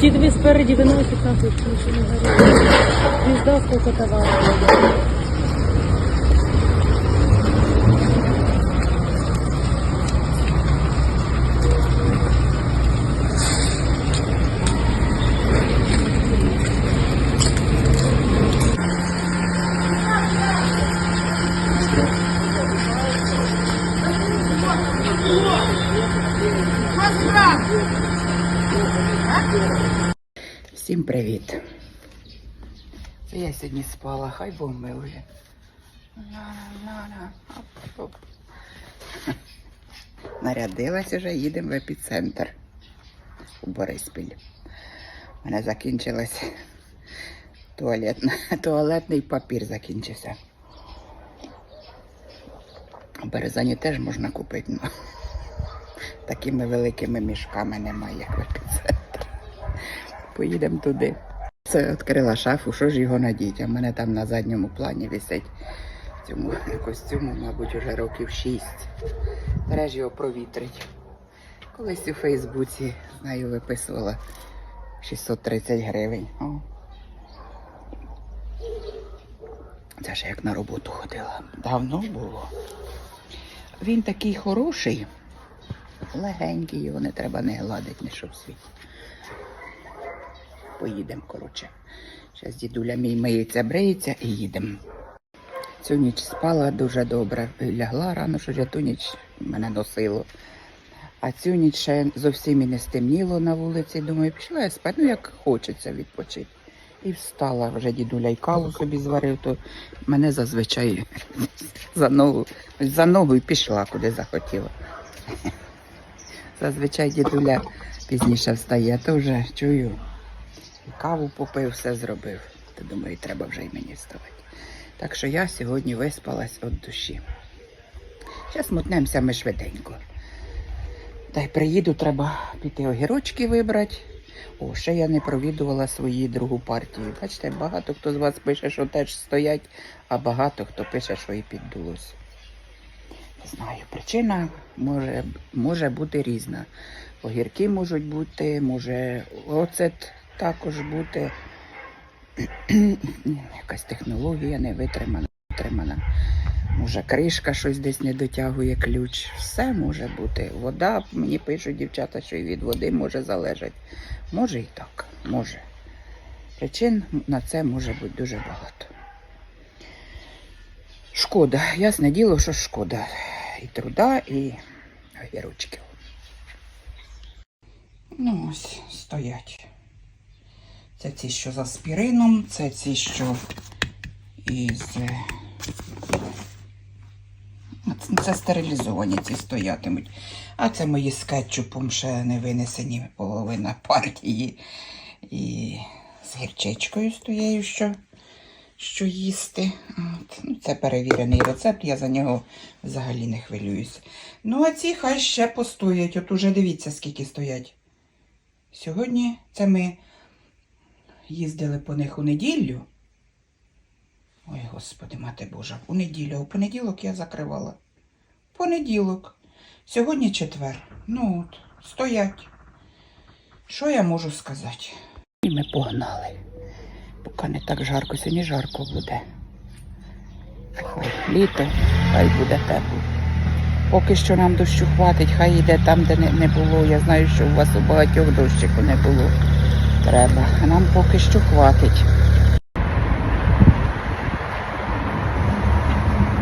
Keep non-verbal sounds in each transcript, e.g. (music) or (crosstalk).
Ті дві спереді виносять нахуй, що нічого не горить. Пізда, сколько товару. Всім привіт. Це я сьогодні спала, хай Бог милує. Нарядилась уже, їдемо в епіцентр у Бориспіль. У мене закінчилась туалетна, (laughs) туалетний папір закінчився. У Березані теж можна купити, але такими великими мішками немає, як в. Поїдемо туди. Це відкрила шафу, що ж його надіть? А в мене там на задньому плані висить цьому костюму, мабуть, уже років шість. Треба його провітрить. Колись у Фейсбуці з нею виписувала 630 гривень. О. Це ж як на роботу ходила. Давно було. Він такий хороший, легенький, його не треба не гладити, ні що в світі. Поїдемо, коротше. Зараз дідуля мій миється, бриється і їдемо. Цю ніч спала дуже добре. Лягла рано, що я ту ніч мене носило. А цю ніч ще зовсім і не стемніло на вулиці. Думаю, пішла я спати, ну як хочеться відпочити. І встала, вже дідуля й каву собі зварив, то мене зазвичай (laughs) за ногу, за ногу і пішла, куди захотіла. Зазвичай дідуля пізніше встає, то вже чую. Каву попив, все зробив. То думаю, треба вже й мені вставати. Так що я сьогодні виспалась від душі. Зараз мотнемося ми швиденько. Та й приїду, треба піти огірочки вибрати. О, ще я не провідувала свою другу партію. Бачите, багато хто з вас пише, що теж стоять, а багато хто пише, що і піддулось. Знаю, причина може, може бути різна. Огірки можуть бути, може оцет також бути. (clears throat) Якась технологія не витримана, витримана. Може, кришка щось десь не дотягує ключ. Все може бути. Вода, мені пишуть дівчата, що і від води може залежати. Може і так, може. Причин на це може бути дуже багато. Шкода, ясне діло, що шкода. І труда, і огірочків. Ну ось, стоять. Це ці, що з аспірином, це ці, що із. е, Це- стерилізовані ці стоятимуть. А це мої з кетчупом ще не винесені половина партії. І з гірчичкою стоєю, що, що їсти. От. Ну, це перевірений рецепт, я за нього взагалі не хвилююсь. Ну, а ці хай ще постоять. От уже дивіться, скільки стоять. Сьогодні це ми їздили по них у неділю. Ой, Господи, мати Божа, у неділю, у понеділок я закривала. Понеділок. Сьогодні четвер. Ну от, стоять. Що я можу сказати? І ми погнали. Поки не так жарко, сьогодні жарко буде. Хай літо, хай буде тепло. Поки що нам дощу хватить, хай йде там, де не, не було. Я знаю, що у вас у багатьох дощику не було. Треба. А нам поки що хватить.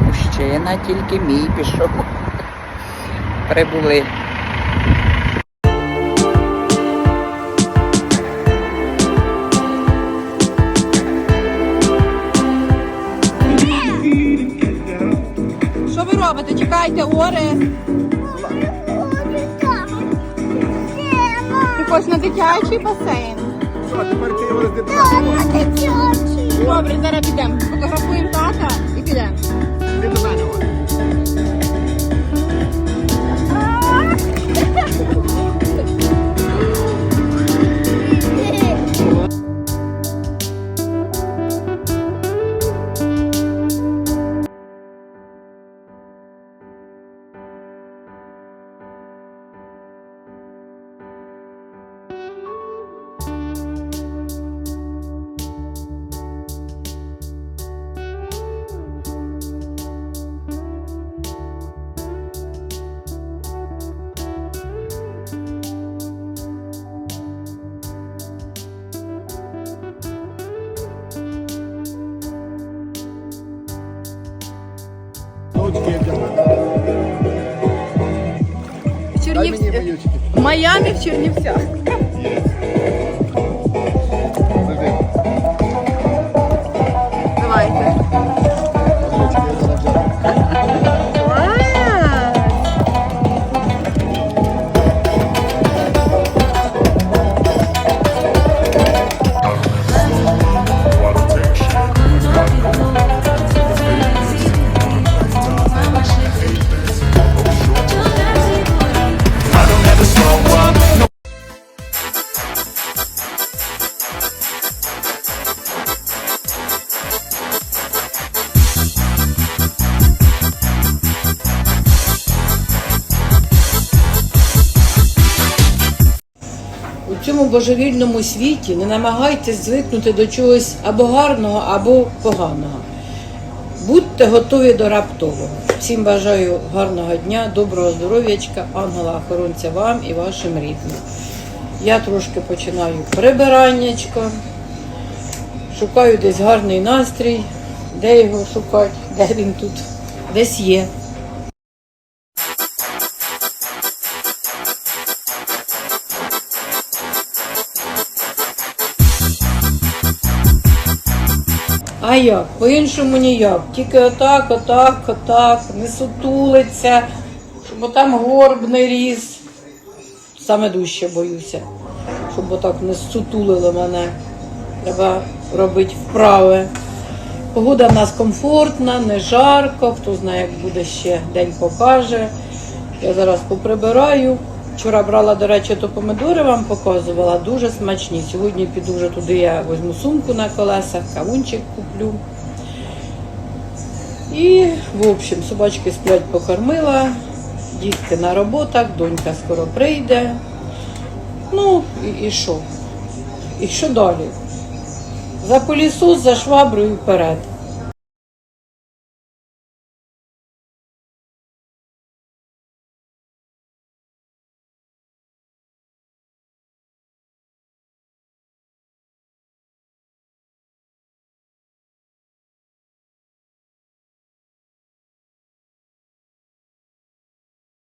Мужчина тільки мій пішов. Прибули. Чекайте, Орес. Ти хочеш на дитячий басейн? Добре, зараз підемо. Фотографуємо тата і підемо. В Майами в Чернівцях. Цьому божевільному світі не намагайтесь звикнути до чогось або гарного, або поганого. Будьте готові до раптового. Всім бажаю гарного дня, доброго здоров'ячка, ангела-охоронця вам і вашим рідним. Я трошки починаю прибираннячко, шукаю десь гарний настрій. Де його шукати? Де він тут? Десь є. А як? По-іншому ніяк. Тільки отак, отак, отак, не сутулиться, щоб там горб не ріс. Саме дужче боюся, щоб отак не сутулило мене. Треба робити вправи. Погода в нас комфортна, не жарко, хто знає, як буде ще день покаже. Я зараз поприбираю. Вчора брала, до речі, то помидори вам показувала, дуже смачні. Сьогодні піду вже туди, я візьму сумку на колесах, кавунчик куплю. І, в общем, собачки сплять покормила, дітки на роботах, донька скоро прийде. Ну, і, що? І що далі? За полісос, за шваброю вперед.